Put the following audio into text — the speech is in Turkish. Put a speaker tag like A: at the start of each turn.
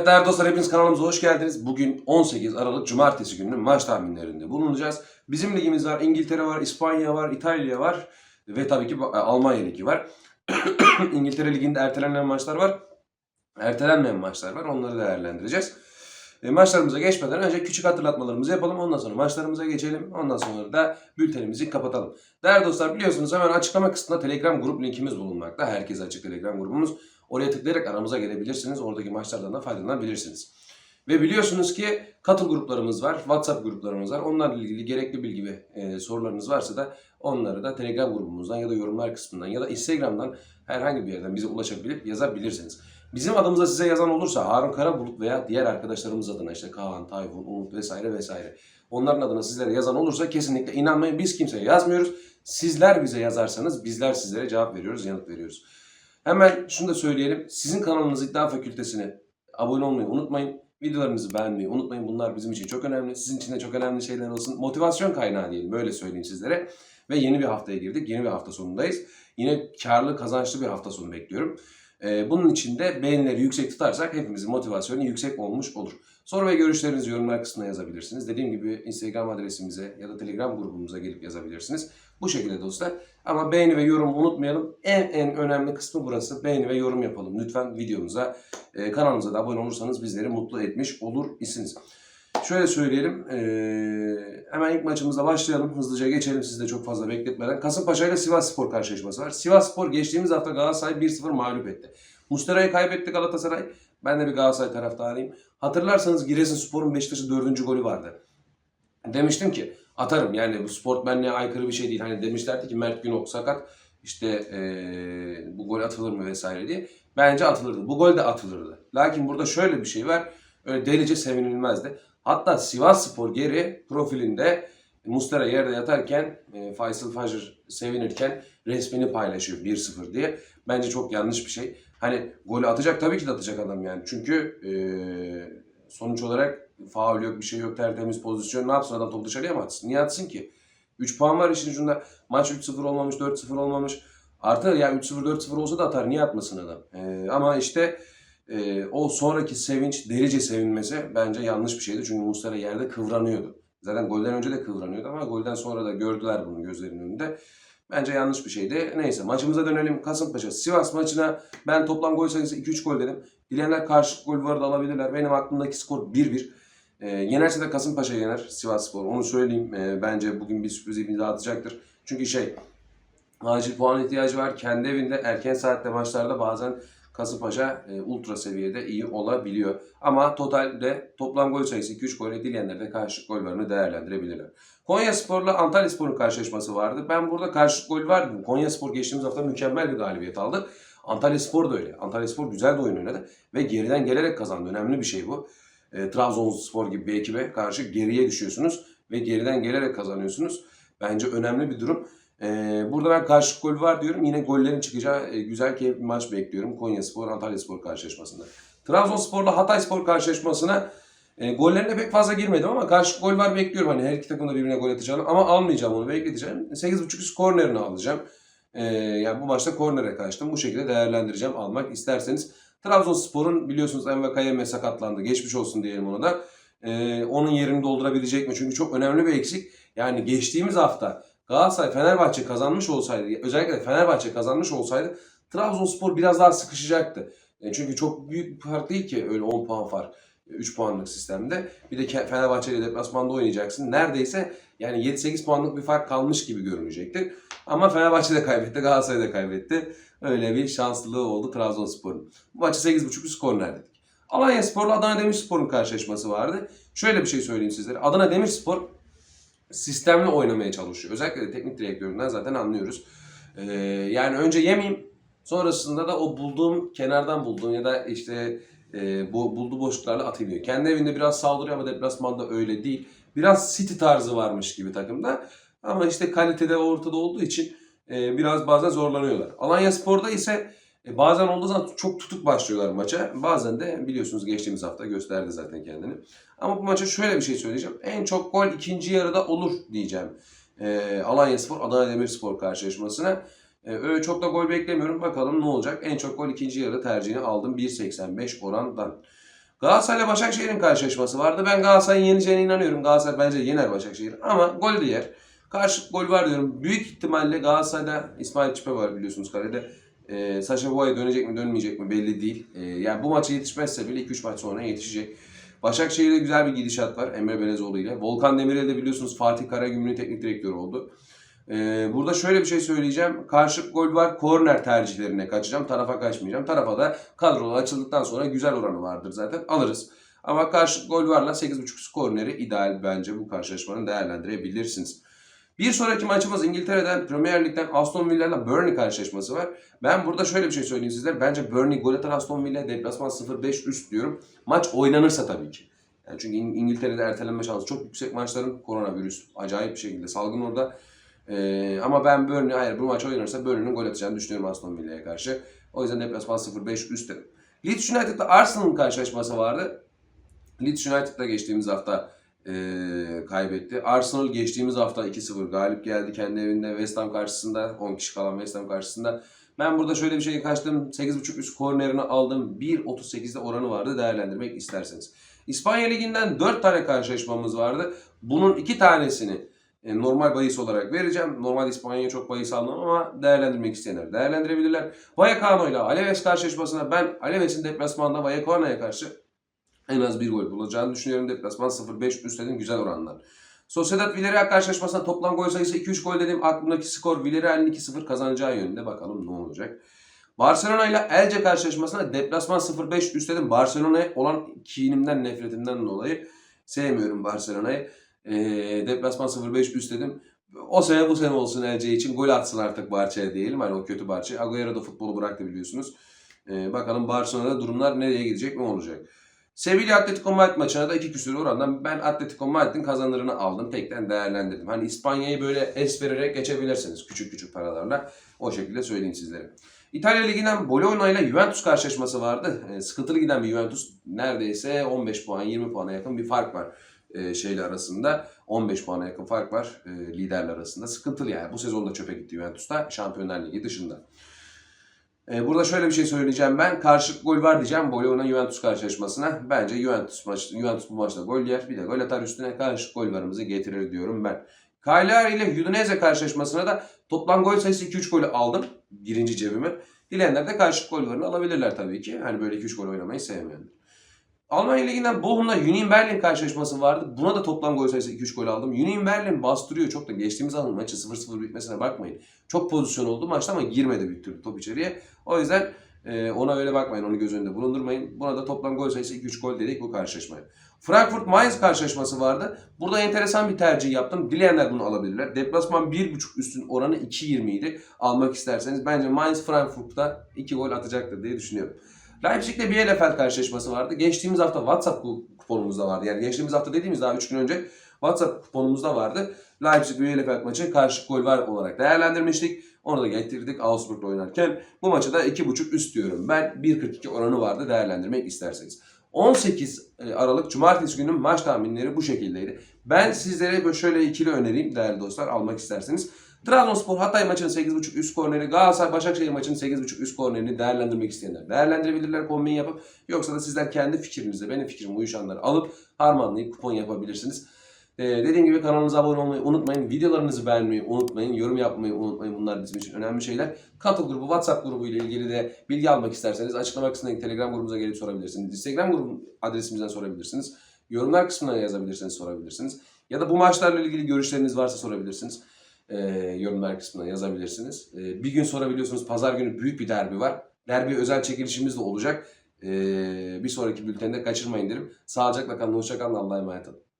A: Evet değerli dostlar hepiniz kanalımıza hoş geldiniz. Bugün 18 Aralık Cumartesi gününün maç tahminlerinde bulunacağız. Bizim ligimiz var, İngiltere var, İspanya var, İtalya var ve tabii ki e, Almanya ligi var. İngiltere liginde ertelenen maçlar var. Ertelenmeyen maçlar var. Onları değerlendireceğiz. E, maçlarımıza geçmeden önce küçük hatırlatmalarımızı yapalım. Ondan sonra maçlarımıza geçelim. Ondan sonra da bültenimizi kapatalım. Değerli dostlar biliyorsunuz hemen açıklama kısmında Telegram grup linkimiz bulunmakta. Herkese açık Telegram grubumuz. Oraya tıklayarak aramıza gelebilirsiniz. Oradaki maçlardan da faydalanabilirsiniz. Ve biliyorsunuz ki katıl gruplarımız var, WhatsApp gruplarımız var. Onlarla ilgili gerekli bilgi ve e, sorularınız varsa da onları da Telegram grubumuzdan ya da yorumlar kısmından ya da Instagram'dan herhangi bir yerden bize ulaşabilip yazabilirsiniz. Bizim adımıza size yazan olursa Harun Karabulut veya diğer arkadaşlarımız adına işte Kaan, Tayfun, Umut vesaire vesaire. Onların adına sizlere yazan olursa kesinlikle inanmayın biz kimseye yazmıyoruz. Sizler bize yazarsanız bizler sizlere cevap veriyoruz, yanıt veriyoruz. Hemen şunu da söyleyelim. Sizin kanalınız İddia Fakültesine abone olmayı unutmayın. Videolarımızı beğenmeyi unutmayın. Bunlar bizim için çok önemli. Sizin için de çok önemli şeyler olsun. Motivasyon kaynağı diyelim. Böyle söyleyeyim sizlere. Ve yeni bir haftaya girdik. Yeni bir hafta sonundayız. Yine karlı, kazançlı bir hafta sonu bekliyorum. Ee, bunun için de beğenileri yüksek tutarsak hepimizin motivasyonu yüksek olmuş olur. Soru ve görüşlerinizi yorumlar kısmına yazabilirsiniz. Dediğim gibi Instagram adresimize ya da Telegram grubumuza gelip yazabilirsiniz. Bu şekilde dostlar. Ama beğeni ve yorum unutmayalım. En en önemli kısmı burası. Beğeni ve yorum yapalım. Lütfen videomuza, e, kanalımıza da abone olursanız bizleri mutlu etmiş olur isiniz. Şöyle söyleyelim. e, hemen ilk maçımıza başlayalım. Hızlıca geçelim siz de çok fazla bekletmeden. Kasımpaşa ile Sivas Spor karşılaşması var. Sivas Spor geçtiğimiz hafta Galatasaray 1-0 mağlup etti. Muslera'yı kaybetti Galatasaray. Ben de bir Galatasaray taraftarıyım. Hatırlarsanız Giresunspor'un Beşiktaş'ın dördüncü golü vardı. Demiştim ki atarım yani bu sportmenliğe aykırı bir şey değil. Hani demişlerdi ki Mert Günok sakat işte eee, bu gol atılır mı vesaire diye. Bence atılırdı. Bu gol de atılırdı. Lakin burada şöyle bir şey var. Öyle delice sevinilmezdi. Hatta Sivas Spor geri profilinde Mustera yerde yatarken e, Faysal Fajr sevinirken resmini paylaşıyor 1-0 diye. Bence çok yanlış bir şey. Hani golü atacak tabii ki de atacak adam yani. Çünkü e, sonuç olarak faul yok bir şey yok tertemiz pozisyon. Ne yapsın adam topu dışarıya mı atsın? Niye atsın ki? 3 puan var işin ucunda. Maç 3-0 olmamış 4-0 olmamış. Artı ya 3-0 4-0 olsa da atar. Niye atmasın adam? E, ama işte e, o sonraki sevinç, delice sevinmesi bence yanlış bir şeydi. Çünkü Muslera yerde kıvranıyordu. Zaten golden önce de kıvranıyordu ama golden sonra da gördüler bunu gözlerinin önünde. Bence yanlış bir şeydi. Neyse maçımıza dönelim. Kasımpaşa Sivas maçına ben toplam gol sayısı 2-3 gol dedim. Dileyenler karşı gol vardı alabilirler. Benim aklımdaki skor 1-1. E, yenerse de Kasımpaşa yener Sivas Spor. Onu söyleyeyim. E, bence bugün bir sürpriz imza atacaktır. Çünkü şey acil puan ihtiyacı var. Kendi evinde erken saatte maçlarda bazen Kasımpaşa e, ultra seviyede iyi olabiliyor. Ama totalde toplam gol sayısı 2-3 golle dileyenler de karşı gol varını değerlendirebilirler. Konya Spor'la Antalya Spor'un karşılaşması vardı. Ben burada karşı gol var. Konya Spor geçtiğimiz hafta mükemmel bir galibiyet aldı. Antalya Spor da öyle. Antalya Spor güzel de oyun oynadı ve geriden gelerek kazandı. Önemli bir şey bu. E, Trabzonspor gibi bir ekibe karşı geriye düşüyorsunuz ve geriden gelerek kazanıyorsunuz. Bence önemli bir durum. Ee, burada ben karşı gol var diyorum. Yine gollerin çıkacağı e, güzel keyifli bir maç bekliyorum. Konya Spor, Antalya Spor karşılaşmasında. Trabzonspor'la Hatay Spor karşılaşmasına e, gollerine pek fazla girmedim ama karşı gol var bekliyorum. Hani her iki takım da birbirine gol atacağını ama almayacağım onu bekleteceğim. 8.5 üst kornerini alacağım. Ee, yani bu maçta kornere kaçtım. Bu şekilde değerlendireceğim almak isterseniz. Trabzonspor'un biliyorsunuz Envakayeme sakatlandı. Geçmiş olsun diyelim ona da. Ee, onun yerini doldurabilecek mi? Çünkü çok önemli bir eksik. Yani geçtiğimiz hafta Galatasaray Fenerbahçe kazanmış olsaydı, özellikle Fenerbahçe kazanmış olsaydı Trabzonspor biraz daha sıkışacaktı. E, çünkü çok büyük bir fark değil ki öyle 10 puan fark. 3 puanlık sistemde. Bir de Fenerbahçe ile deplasmanda oynayacaksın. Neredeyse yani 7-8 puanlık bir fark kalmış gibi görünecektir. Ama Fenerbahçe de kaybetti, Galatasaray da kaybetti. Öyle bir şanslılığı oldu Trabzonspor'un. Bu maçı 8.5 üst korner dedik. Alanya Spor'la Adana Demirspor'un karşılaşması vardı. Şöyle bir şey söyleyeyim sizlere. Adana Demirspor sistemli oynamaya çalışıyor. Özellikle de teknik direktöründen zaten anlıyoruz. Ee, yani önce yemeyeyim sonrasında da o bulduğum kenardan bulduğum ya da işte e, bu bulduğu boşluklarla atayım diyor. Kendi evinde biraz saldırıyor ama deplasmanda öyle değil. Biraz City tarzı varmış gibi takımda. Ama işte kalitede ortada olduğu için e, biraz bazen zorlanıyorlar. Alanya Spor'da ise e, bazen olduğu zaman çok tutuk başlıyorlar maça. Bazen de biliyorsunuz geçtiğimiz hafta gösterdi zaten kendini. Ama bu maça şöyle bir şey söyleyeceğim. En çok gol ikinci yarıda olur diyeceğim. E, Alanya Spor, Adana Demirspor karşılaşmasına. E, öyle çok da gol beklemiyorum. Bakalım ne olacak. En çok gol ikinci yarı tercihini aldım. 1.85 orandan. Galatasaray ile Başakşehir'in karşılaşması vardı. Ben Galatasaray'ın yeneceğine inanıyorum. Galatasaray bence yener Başakşehir ama gol de yer. Karşı gol var diyorum. Büyük ihtimalle Galatasaray'da İsmail Çipe var biliyorsunuz kalede. Ee, Saşa Boya dönecek mi dönmeyecek mi belli değil. Ee, yani bu maça yetişmezse bile 2-3 maç sonra yetişecek. Başakşehir'de güzel bir gidişat var Emre Belezoğlu ile. Volkan Demirel de biliyorsunuz Fatih Karagümrük'ün teknik direktörü oldu. Ee, burada şöyle bir şey söyleyeceğim. Karşılık gol var. Korner tercihlerine kaçacağım. Tarafa kaçmayacağım. Tarafa da kadrolu açıldıktan sonra güzel oranı vardır zaten. Alırız. Ama karşılık gol varla 8.5 korneri ideal bence bu karşılaşmanın değerlendirebilirsiniz. Bir sonraki maçımız İngiltere'den Premier Lig'den Aston Villa ile Burnley karşılaşması var. Ben burada şöyle bir şey söyleyeyim sizlere. Bence Burnley gol atar Aston Villa deplasman 0-5 üst diyorum. Maç oynanırsa tabii ki. Yani çünkü İng- İngiltere'de ertelenme şansı çok yüksek maçların. Koronavirüs acayip bir şekilde salgın orada. Ee, ama ben Burnley hayır bu maç oynanırsa Burnley'nin gol atacağını düşünüyorum Aston Villa'ya karşı. O yüzden deplasman 0-5 üst dedim. Leeds United'la Arsenal'ın karşılaşması vardı. Leeds United'la geçtiğimiz hafta e, kaybetti. Arsenal geçtiğimiz hafta 2-0 galip geldi kendi evinde West Ham karşısında. 10 kişi kalan West Ham karşısında. Ben burada şöyle bir şey kaçtım. 8.5 üst kornerini aldım. 1.38'de oranı vardı değerlendirmek isterseniz. İspanya Ligi'nden 4 tane karşılaşmamız vardı. Bunun 2 tanesini e, normal bahis olarak vereceğim. Normal İspanya'ya çok bahis almam ama değerlendirmek isteyenler değerlendirebilirler. Vallecano ile Alaves karşılaşmasına ben Alaves'in deplasmanda Vallecano'ya karşı en az bir gol bulacağını düşünüyorum. Deplasman 0-5 üst dedim güzel oranlar. Sociedad Villarreal karşılaşmasında toplam gol sayısı 2-3 gol dedim. Aklımdaki skor Villarreal'in 2-0 kazanacağı yönünde. Bakalım ne olacak. Barcelona ile Elche karşılaşmasında deplasman 0-5 üst dedim. Barcelona'ya olan kinimden, nefretimden dolayı sevmiyorum Barcelona'yı. E, deplasman 0-5 üst dedim. O sene bu sene olsun Elche için. Gol atsın artık Barça'ya diyelim. Hani o kötü Barça. Agüero da futbolu bıraktı biliyorsunuz. E, bakalım Barcelona'da durumlar nereye gidecek, ne olacak. Sevilla Atletico Madrid maçına da iki küsur orandan ben Atletico Madrid'in kazanırını aldım. Tekten değerlendirdim. Hani İspanya'yı böyle es vererek geçebilirsiniz küçük küçük paralarla. O şekilde söyleyeyim sizlere. İtalya Ligi'nden Bologna ile Juventus karşılaşması vardı. E, sıkıntılı giden bir Juventus neredeyse 15 puan 20 puana yakın bir fark var e, şeyle arasında. 15 puana yakın fark var e, liderler arasında. Sıkıntılı yani. Bu sezonda çöpe gitti Juventus'ta Şampiyonlar Ligi dışında. E, burada şöyle bir şey söyleyeceğim ben. Karşılık gol var diyeceğim Bologna Juventus karşılaşmasına. Bence Juventus maç Juventus bu maçta gol yer. Bir de gol atar üstüne karşılık gol varımızı getirir diyorum ben. Cagliari ile Udinese karşılaşmasına da toplam gol sayısı 2-3 golü aldım. Birinci cebime. Dileyenler de karşılık gol varını alabilirler tabii ki. Hani böyle 2-3 gol oynamayı sevmeyenler. Almanya Ligi'nden Bochum'la Union Berlin karşılaşması vardı. Buna da toplam gol sayısı 2-3 gol aldım. Union Berlin bastırıyor çok da. Geçtiğimiz hafta maçı 0-0 bitmesine bakmayın. Çok pozisyon oldu maçta ama girmedi bir türlü top içeriye. O yüzden e, ona öyle bakmayın. Onu göz önünde bulundurmayın. Buna da toplam gol sayısı 2-3 gol dedik bu karşılaşmaya. Frankfurt Mainz karşılaşması vardı. Burada enteresan bir tercih yaptım. Dileyenler bunu alabilirler. Deplasman 1.5 üstün oranı 2.20 idi. Almak isterseniz bence Mainz Frankfurt'ta 2 gol atacaktır diye düşünüyorum. Leipzig'le Bielefeld karşılaşması vardı. Geçtiğimiz hafta WhatsApp kuponumuzda vardı. Yani geçtiğimiz hafta dediğimiz daha 3 gün önce WhatsApp kuponumuzda vardı. Leipzig Bielefeld maçı karşı gol var olarak değerlendirmiştik. Onu da getirdik Augsburg'la oynarken. Bu maçı da 2.5 üst diyorum. Ben 1.42 oranı vardı değerlendirmek isterseniz. 18 Aralık Cumartesi günü maç tahminleri bu şekildeydi. Ben sizlere böyle şöyle ikili önereyim değerli dostlar almak isterseniz. Trabzonspor Hatay maçının 8.5 üst korneri, Galatasaray Başakşehir maçının 8.5 üst kornerini değerlendirmek isteyenler değerlendirebilirler kombin yapıp. Yoksa da sizler kendi fikrinizle benim fikrim uyuşanları alıp harmanlayıp kupon yapabilirsiniz. Ee, dediğim gibi kanalımıza abone olmayı unutmayın. Videolarınızı beğenmeyi unutmayın. Yorum yapmayı unutmayın. Bunlar bizim için önemli şeyler. Katıl grubu, WhatsApp grubu ile ilgili de bilgi almak isterseniz açıklama kısmındaki Telegram grubumuza gelip sorabilirsiniz. Instagram grubu adresimizden sorabilirsiniz. Yorumlar kısmına yazabilirsiniz, sorabilirsiniz. Ya da bu maçlarla ilgili görüşleriniz varsa sorabilirsiniz. Ee, yorumlar kısmına yazabilirsiniz. Ee, bir gün sorabiliyorsunuz. Pazar günü büyük bir derbi var. Derbi özel çekilişimiz de olacak. Ee, bir sonraki bültende kaçırmayın derim. Sağlıcakla kalın, hoşça kalın, Allah'a emanet olun.